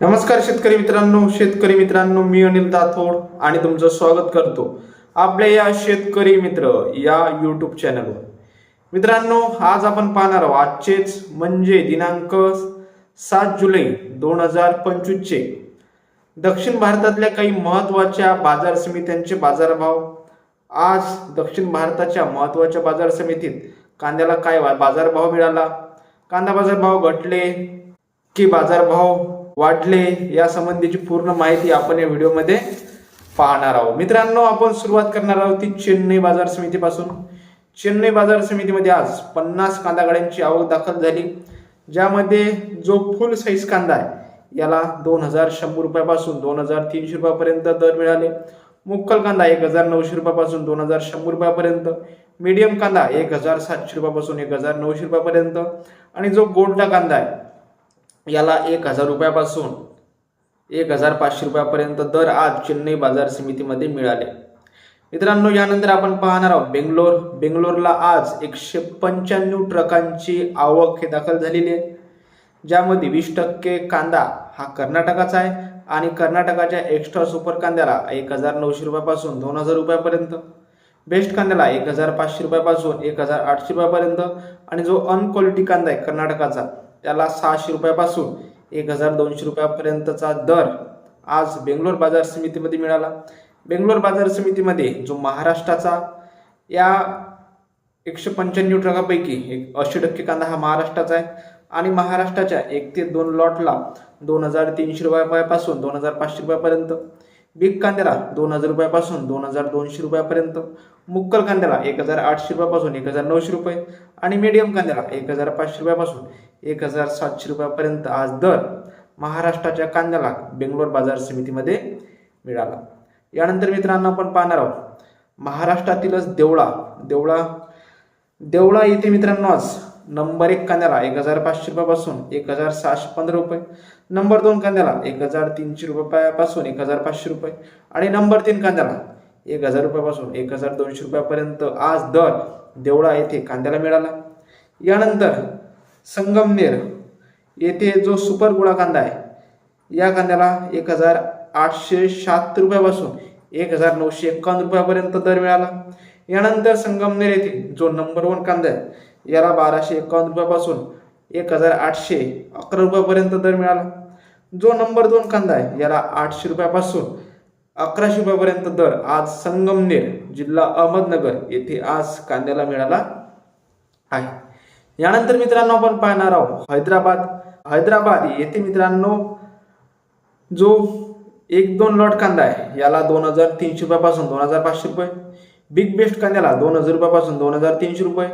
नमस्कार शेतकरी मित्रांनो शेतकरी मित्रांनो मी अनिल दाथोड आणि तुमचं स्वागत करतो आपल्या या शेतकरी मित्र या यूट्यूब चॅनलवर मित्रांनो आज आपण पाहणार आहोत आजचेच म्हणजे दिनांक सात जुलै दोन हजार पंचवीसचे. दक्षिण भारतातल्या काही महत्त्वाच्या बाजार समित्यांचे बाजारभाव. आज दक्षिण भारताच्या महत्त्वाच्या बाजार समितीत कांद्याला काय वा- बाजारभाव मिळाला? कांदा बाजारभाव घटले की बाजारभाव वाढले या संबंधीची पूर्ण माहिती आपण या व्हिडिओमध्ये पाहणार आहोत. मित्रांनो आपण सुरुवात करणार आहोत ती चेन्नई बाजार समितीपासून. चेन्नई बाजार समितीमध्ये आज पन्नास कांदा गाड्यांची आवक दाखल झाली ज्यामध्ये जो फुल साईज कांदा आहे याला दोन हजार शंभर रुपयापासून दोन हजार तीनशे रुपयापर्यंत दर मिळाले. मुक्कल कांदा एक हजार नऊशे रुपयापासून दोन हजार शंभर रुपयापर्यंत. मीडियम कांदा एक हजार सातशे रुपयापासून एक हजार नऊशे रुपयापर्यंत. आणि जो गोल्डा कांदा आहे याला एक हजार रुपयापासून एक हजार पाचशे रुपयापर्यंत दर आज चेन्नई बाजार समितीमध्ये मिळाले. मित्रांनो यानंतर आपण पाहणार आहोत बेंगलोर. बेंगलोरला आज एकशे पंच्याण्णव ट्रकांची आवक हे दाखल झालेली आहे ज्यामध्ये वीस टक्के कांदा हा कर्नाटकाचा आहे आणि कर्नाटकाच्या एक्स्ट्रा सुपर कांद्याला एक हजार नऊशे रुपयापासून दोन हजार रुपयापर्यंत बेस्ट कांद्याला एक हजार पाचशे रुपयापासून एक हजार आठशे रुपयापर्यंत आणि जो अनक्वालिटी कांदा आहे कर्नाटकाचा त्याला सहाशे रुपयापासून एक हजार दोनशे रुपयापर्यंतचा दर आज बेंगलोर बाजार समितीमध्ये मिळाला. बेंगलोर बाजार समितीमध्ये जो महाराष्ट्राचा या एकशे पंच्याण्णव ट्रकापैकी एक ऐंशी टक्के कांदा हा महाराष्ट्राचा आहे. आणि महाराष्ट्राच्या एक ते दोन लॉटला दोन हजार तीनशे रुपयापासून दोन हजार पाचशे रुपयापर्यंत. बिग कांद्याला दोन हजार रुपयापासून दोन हजार दोनशे रुपयापर्यंत मुक्कल कांद्याला एक हजार आठशे रुपयापासून एक हजार नऊशे रुपये आणि मीडियम कांद्याला एक हजार पाचशे रुपयापासून एक हजार सातशे रुपयापर्यंत आज दर महाराष्ट्राच्या कांद्याला बेंगलोर बाजार समितीमध्ये मिळाला. यानंतर मित्रांनो आपण पाहणार आहोत महाराष्ट्रातीलच देवळा देवळा देवळा येथे मित्रांनो आज नंबर एक कांद्याला एक हजार पाचशे रुपयापासून एक हजार सहाशे पंधरा रुपये. नंबर दोन कांद्याला एक हजार तीनशे रुपयापासून एक हजार पाचशे रुपये. आणि नंबर तीन कांद्याला एक हजार रुपयापासून एक हजार दोनशे रुपयापर्यंत आज दर देवळा येथे कांद्याला मिळाला. यानंतर संगमनेर येथे जो सुपर गुळा कांदा आहे या कांद्याला एक हजार आठशे शहात्तर रुपयापासून एक हजार नऊशे एकावन्न रुपयापर्यंत दर मिळाला. यानंतर संगमनेर येथे जो नंबर वन कांदा आहे याला बाराशे एकावन्न रुपयापासून एक हजार आठशे अकरा रुपयापर्यंत दर मिळाला. जो नंबर दोन कांदा आहे याला आठशे रुपयापासून अकराशे रुपयापर्यंत दर आज संगमनेर जिल्हा अहमदनगर येथे आज कांद्याला मिळाला आहे. यानंतर मित्रांनो आपण पाहणार आहोत हैदराबाद. हैदराबाद येथे मित्रांनो जो एक दोन लॉट कांदा आहे याला दोन हजार तीनशे रुपयापासून दोन हजार पाचशे रुपये बिग बेस्ट कांद्याला दोन हजार रुपयापासून दोन हजार तीनशे रुपये.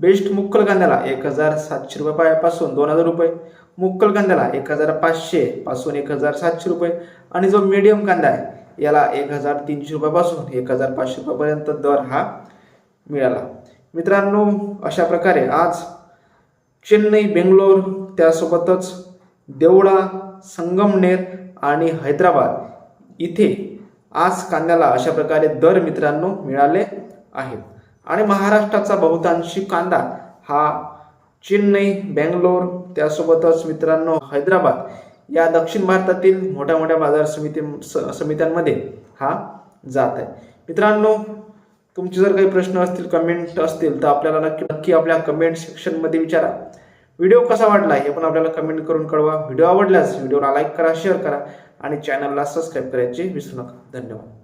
बेस्ट मुक्कल कांद्याला एक हजार सातशे रुपयापासून दोन हजार रुपये. मुक्कल कांद्याला एक हजार पाचशे पासून एक हजार सातशे रुपये. आणि जो मीडियम कांदा आहे याला एक हजार तीनशे रुपयापासून एक हजार पाचशे रुपयापर्यंत दर हा मिळाला. मित्रांनो अशा प्रकारे आज चेन्नई बेंगलोर त्यासोबतच देवळा संगमनेर आणि हैदराबाद इथे आज कांद्याला अशा प्रकारे दर मित्रांनो मिळाले आहेत. आणि महाराष्ट्राचा बहुतांशी कांदा हा चेन्नई बेंगलोर त्यासोबतच मित्रांनो हैदराबाद या दक्षिण भारतातील मोठ्या मोठ्या बाजार समिती स- समित्यांमध्ये हा जात आहे. मित्रांनो तुमचे जर काही प्रश्न असतील कमेंट असतील तर आपल्याला नक्की नक्की आपल्या कमेंट सेक्शनमध्ये विचारा. व्हिडिओ कसा वाटला हे पण आपल्याला कमेंट करून कळवा. व्हिडिओ आवडल्यास व्हिडिओला लाईक करा शेअर करा. आणि चॅनलला सबस्क्राईब करायचे विसरू नका. धन्यवाद.